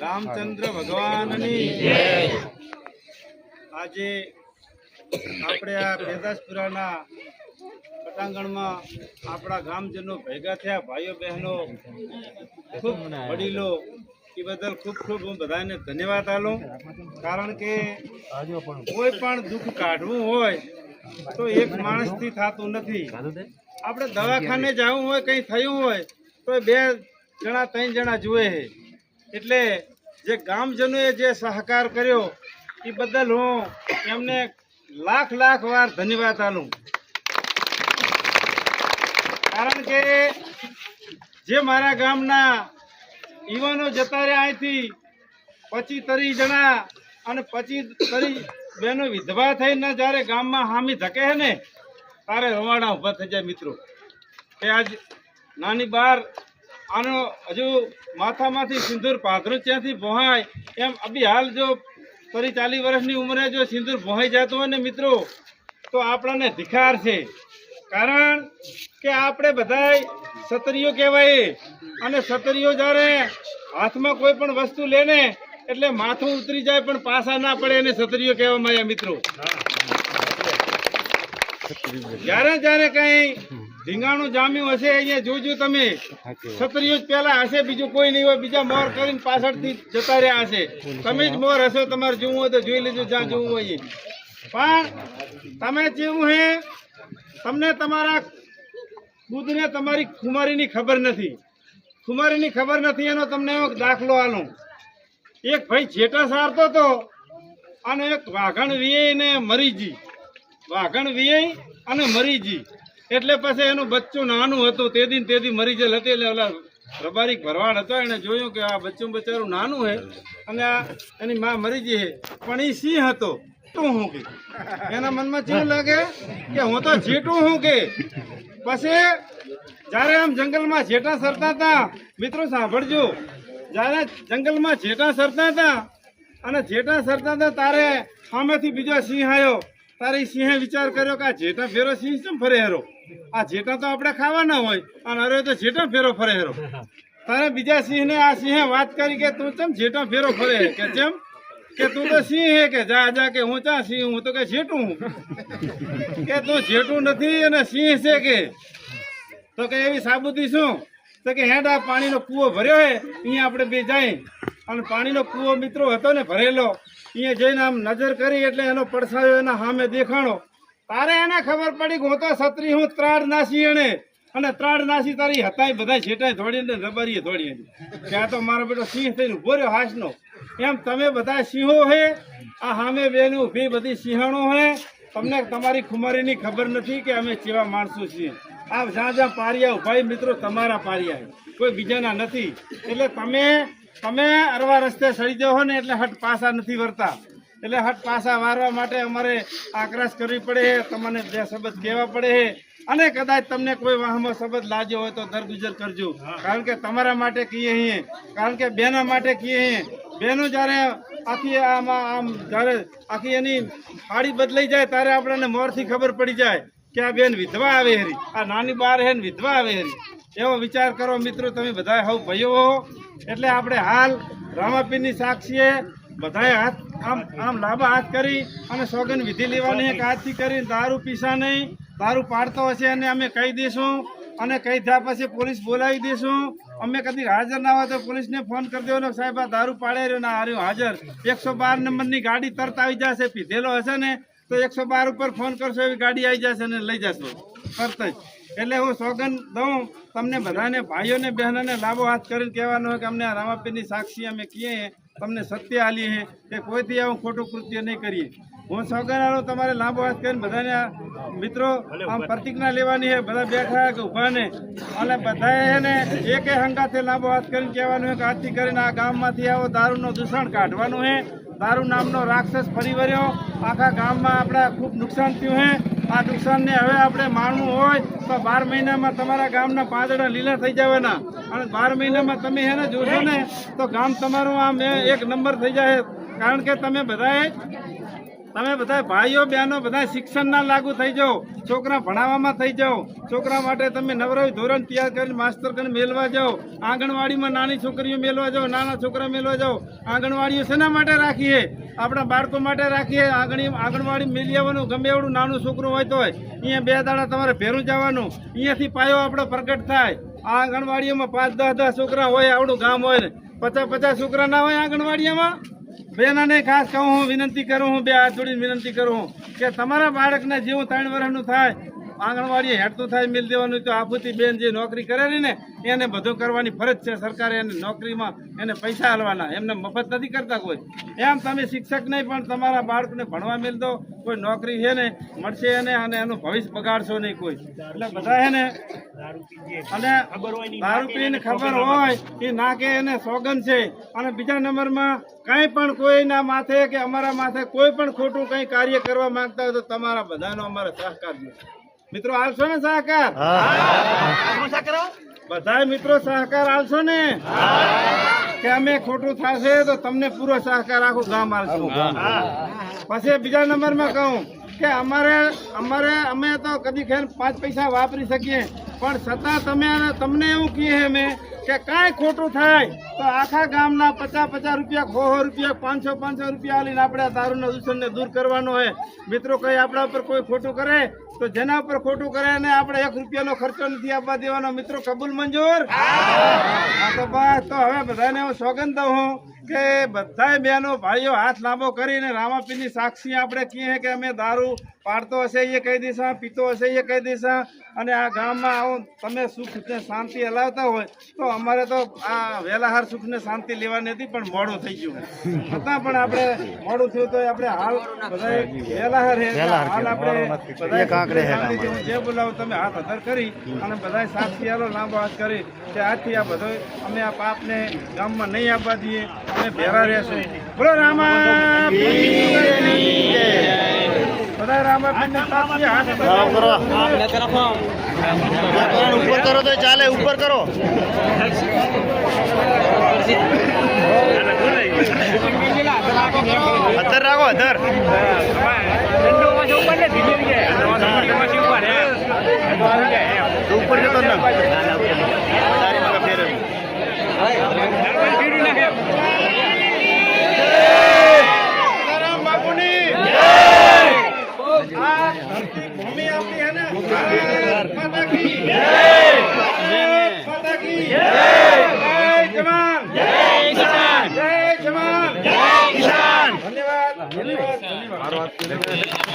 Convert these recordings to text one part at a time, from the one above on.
રામચંદ્ર ભગવાનની આજે આપણે આ બેદાસપુરાના પટાંગણમાં આપણા ગામજનો ભેગા થયા ભાઈઓ બહેનો વડીલો એ બદલ ખૂબ ખૂબ હું બધાને ધન્યવાદ આલું કારણ કે કોઈ પણ દુઃખ કાઢવું હોય તો એક માણસથી થતું નથી. આપણે દવાખાને જવું હોય, કંઈ થયું હોય, તો બે જણા, ત્રણ જણા જુએ છે. એટલે જે ગામજનોએ જે સહકાર કર્યો, એ બદલ હું એમને લાખ લાખ વાર ધન્યવાદ આલું કારણ કે જે મારા ગામના યુવાનો જતા રહ્યા અહીંથી. પચી તરી જણા અને પચી તરી બહેનો વિધવા થઈને જ્યારે ગામમાં હામી ધકે ને તારે રવાડા ઊભા થઈ જાય મિત્રો. કે આજ નાની બાર આનો હજુ માથામાંથી સિંદૂર પાથરું ત્યાંથી ભોહાય, એમ અભી હાલ જો ફરી ચાલીસ વર્ષની ઉંમરે જો સિંદૂર ભોહાઈ જતું હોય ને મિત્રો, તો આપણને ધિકાર છે. કારણ કે આપણે બધાય સતરીઓ કહેવાય. અને સતરીઓ જ્યારે હાથમાં કોઈ પણ વસ્તુ લેને એટલે માથું ઉતરી જાય પણ પાસા ના પડે એને સતરીઓ કહેવામાં આવ્યા મિત્રો. જ્યારે જ્યારે કઈ ધીંગાણું જામ્યું હશે અહીંયા જોજો તમે. છત્રીઓ પેલા હશે, બીજું કોઈ નહીં હોય. બીજા મોર કરીને પાછળથી જતા રહ્યા હશે. તમે જ મોર હશો, તમારે જોવું હોય તો જોઈ લેજો, જ્યાં જોવું હોય પણ તમે જેવું હે, તમને તમારા ખુદને તમારી ખુમારીની ખબર નથી. ખુમારીની ખબર નથી, એનો તમને દાખલો આલું. એક ભાઈ જેટા સારતો હતો અને એક વાઘણ વિયે મરીજી વાઘણ વિયે અને મરીજી એટલે પછી એનું બચ્ચું નાનું હતું, તે દિન તે દી મરી જેલ હતી. એટલે રબારી ભરવાડ હતો, એને જોયું કે આ બચ્ચું બચારું નાનું છે અને આ એની માં મરી ગઈ હે. પણ એ સિંહ હતો. તું હું કે? એના મનમાં જેવું લાગે કે હું તો જેટું હું કે? પછી જ્યારે આમ જંગલમાં છેટા સરતા હતા, મિત્રો સાંભળજો. જ્યારે જંગલમાં છેટા સરતા હતા અને જેટા સરતા હતા તારે સામેથી બીજો સિંહ આવ્યો. તારે સિંહે વિચાર કર્યો કે આ જેટા ફેરો સિંહ કેમ ફરે હેરો? આ જેટા તો આપણે ખાવાના હોય, અને અરે તો જેટા ફેરો ફરે હેરો. તારે બીજા સિંહને આ સિંહે વાત કરી કે, તું ચમ જેટા ફેરો ફરે? કે જેમ કે તું તો સિંહ હે કે જા જા, કે હું ચા સિંહ? હું તો કે જેટું કે તું જેટું નથી અને સિંહ છે કે? તો કે એવી સાબુતી શું? તો કે હેડ આ પાણીનો કૂવો ભર્યો હે, અહીંયા આપણે બે જાય. અને પાણીનો કૂવો મિત્રો હતો ને ભરેલો, અહીંયા જઈને આમ નજર કરી એટલે એનો પડછાયો એના સામે દેખાણો. તારે એને ખબર પડી કે હું તો સત્રી હું ત્રાડ નાસી એને અને ત્રાડ નાસી તારી હતા બધા છેટાય દોડીને રબારીએ દોડી ત્યાં તો મારો બેટો સિંહ થઈને ઊભો રહ્યો હાસનો. એમ તમે બધા સિંહો હે, આ સામે બેનું ઊભી બધી સિંહણો હે. તમને તમારી ખુમારીની ખબર નથી કે અમે કેવા માણસો છીએ. આ જ્યાં જ્યાં પારિયા ભાઈ મિત્રો તમારા પારિયા કોઈ બીજાના નથી. એટલે તમે તમે અરવા રસ્તે સડી જાઓ ને એટલે હટ પાસા નથી વરતા એટલે હટ પાસા વારવા માટે અમારે આક્રાશ કરવી પડે તમને બે શબ્દ કહેવા પડે. અને કદાચ તમને કોઈ વાહમાં શબ્દ લાગ્યો હોય તો દરગુજર કરજો. કારણ કે તમારા માટે કહીએ છીએ કારણ કે બેના માટે કહીએ છીએ બેનો જ્યારે આખી આમાં આમ જ્યારે આખી એની ફાળી બદલાઈ જાય ત્યારે આપણને મોરથી ખબર પડી જાય. કે આ બેન વિધવા આવે હરી. આ નાની બાર હે વિધવા આવે હરી. એવો વિચાર કરો મિત્રો, તમે બધા હવ ભાઈઓ હો. એટલે આપણે હાલ રામાપીરની સાક્ષીએ બધાએ હાથ આમ આમ લાંબા હાથ કરી અને સોગન વિધિ લેવાની એક હાથથી કરીને દારૂ પીસા નહીં. દારૂ પાડતો હશે અને અમે કહી દઈશું અને કહી થયા પછી પોલીસ બોલાવી દઈશું અમે કદી હાજર ના હોય તો પોલીસને ફોન કરી દેવાનો. સાહેબ, આ દારૂ પાડે રહ્યો ના હાર્યો. હાજર. એકસો બાર નંબરની ગાડી તરત આવી જશે. પીધેલો હશે ને તો એકસો બાર ઉપર ફોન કરશો એવી ગાડી આવી જશે ને લઈ જશો. તરત જ. એટલે હું સોગન દઉં તમને બધાને ભાઈઓને બહેનોને લાભો હાથ કરીને કહેવાનો હોય કે અમને આ રામાપીરની સાક્ષી અમે કહીએ તમને સત્ય આલી છે કે કોઈથી આવું ખોટું કૃત્ય નહીં કરીએ. હું સોગન આવું તમારે લાંબો હાથ કરીને બધાને મિત્રો આમ પ્રતિજ્ઞા લેવાની છે બધા બેઠા કે ઊભા ને. અને બધાએ ને એકે હંગાથે લાંબો હાથ કરીને કહેવાનું છે કે આજથી કરીને આ ગામમાંથી આવો દારૂનું દૂષણ કાઢવાનું છે દારૂ નામનો રાક્ષસ ફરી વર્યો આખા ગામમાં આપણા ખૂબ નુકસાન થયું છે આ નુકસાનને હવે આપણે માણવું હોય તો બાર મહિનામાં તમારા ગામના પાંદડા લીલા થઈ જવાના. અને બાર મહિનામાં તમે એને જોશો ને, તો ગામ તમારું આમ એક નંબર થઈ જાય. કારણ કે તમે બધાએ તમે બધા ભાઈઓ, બહેનો, બધા શિક્ષણના લાગુ થઈ જાઓ. છોકરા ભણાવવામાં થઈ જાઓ. છોકરા માટે તમે નવરાવી ધોરણ તૈયાર કરીને માસ્તર કરીને મેળવા જાઓ. આંગણવાડીમાં નાની છોકરીઓ મેળવા જાઓ, નાના છોકરા મેળવા જાઓ. આંગણવાડીઓ શેના માટે રાખીએ? આપણા બાળકો માટે રાખીએ. આંગણી, આંગણવાડી મેળી આવવાનું ગમે એવડું નાનું છોકરું હોય તોય, અહીંયા બે દાડા તમારે ભેરું જવાનું. અહીંયાથી પાયો આપણો પ્રગટ થાય. આ આંગણવાડીઓમાં પાંચ, દસ દસ છોકરા હોય, આવડું ગામ હોય ને. પચાસ પચાસ છોકરા ના હોય આંગણવાડીઓમાં બેનાને ખાસ કહું, હું વિનંતી કરું, હું બે હાથ જોડીને વિનંતી કરું કે તમારા બાળકને જેવું ત્રણ વર્ષનું થાય આંગણવાડીએ હેઠતું થાય, મિલ દેવાનું તો આફુતી બેન જે નોકરી કરેલી ને, એને બધું કરવાની ફરજ છે સરકારે એને નોકરીમાં એને પૈસા આલવાના, એમને મફત નથી કરતા કોઈ. એમ તમે શિક્ષક નહીં, પણ તમારા બાળકને ભણવા મિલ દો, કોઈ નોકરી છે ને, મળશે એને અને એનું ભવિષ્ય બગાડશો નહીં કોઈ. એટલે બધા છે ને, અને દારૂ પીને ખબર હોય, એ નાકે એને સોગન છે. અને બીજા નંબરમાં કંઈ પણ કોઈના માથે કે અમારા માથે કોઈ પણ ખોટું કંઈ કાર્ય કરવા માંગતા હોય તો તમારા બધાનો અમારે સહકાર દો મિત્રો આલશો ને સહકાર? બધા મિત્રો સહકાર આલશો ને? કે અમે ખોટું થશે તો તમને પૂરો સહકાર આખું ગામ આવશું. પછી બીજા નંબરમાં કહું. કે અમારે અમારે, અમે તો કદી ખેર પાંચ પૈસા વાપરી શકીએ. પણ છતાં તમે તમને એવું કહીએ અમે કે કાંઈ ખોટું થાય, તો આખા ગામના પચાસ પચાસ રૂપિયા, સો રૂપિયા, પાંચસો પાંચસો રૂપિયા આલીને આપણે દારૂના દૂષણને દૂર કરવાનો હોય. મિત્રો કંઈ આપણા ઉપર કોઈ ખોટું કરે, તો જેના ઉપર ખોટું કરે ને આપણે એક રૂપિયાનો ખર્ચો નથી આપવા દેવાનો. મિત્રો, કબૂલ મંજૂર? હા. તો બસ, તો હવે બધાને હું સોગંદ દઉં હું. કે બધાય બહેનો ભાઈઓ હાથ લાંબો કરીને રામાપીની સાક્ષી આપણે કહીએ કે અમે દારૂ પાડતો હશે, એ કહી દઈશું પીતો હશે, એ કહી દઈશા અને આ ગામમાં આવું તમે સુખ ને શાંતિ હલાવતા હોય તો અમારે તો આ વેલાહાર સુખ ને શાંતિ લેવાની હતી પણ મોડું થઈ ગયું. છતાં પણ આપણે મોડું થયું તો આપણે હાલ બધા વેલાહાર હે હાલ આપણે બધા જે બોલાવો તમે હાથ અધર કરી અને બધાય સાક્ષી હાલો લાંબો હાથ કરી કે આથી આ બધો અમે આ પાપને ગામમાં નહીં આપવા દઈએ અમે ભેરા રહેશું. બોલો રામા બધા ઉપર કરો તો ચાલે ઉપર કરો. અધર રાખો અધર ઉપર જતો ના. તારી મગા ફેરવી રામ બાપુની આ ધરતી ભૂમિ આપણી હે ને ભારત માતા કી ભારત માતા કી જય જવાન જય કિસાન જય જવાન જય કિસાન ધન્યવાદ ધન્યવાદ ધન્યવાદ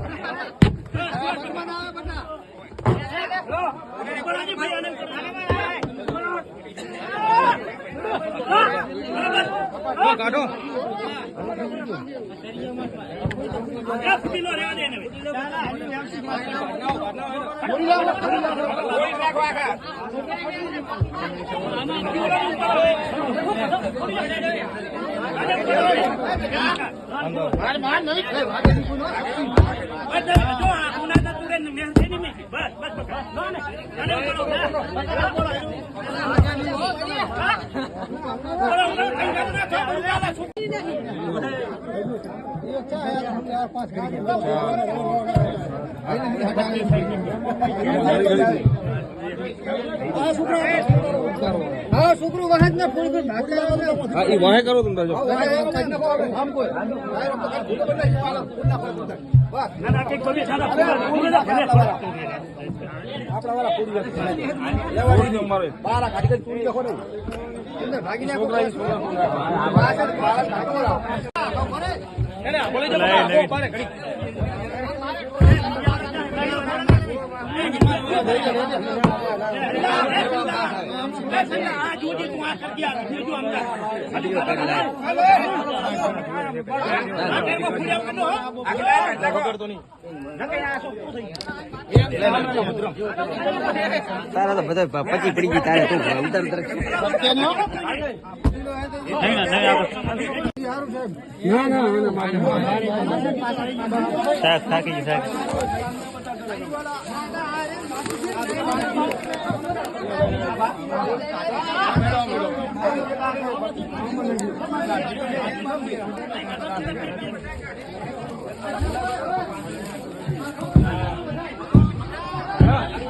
કાઢો માર માર નહીં હા છોકરું વાહક ને ફોન કરી વાહે કરો તમે ના ના આપડા વાળા પૂરી નથી બાર કાઢી પૂરી નાખો ને ભાગી નાખો તારા તો બધા પચી પડી ગઈ તારે તું ઉતર ઉતર સાહેબ થાકી ગયું સાહેબ Yeah.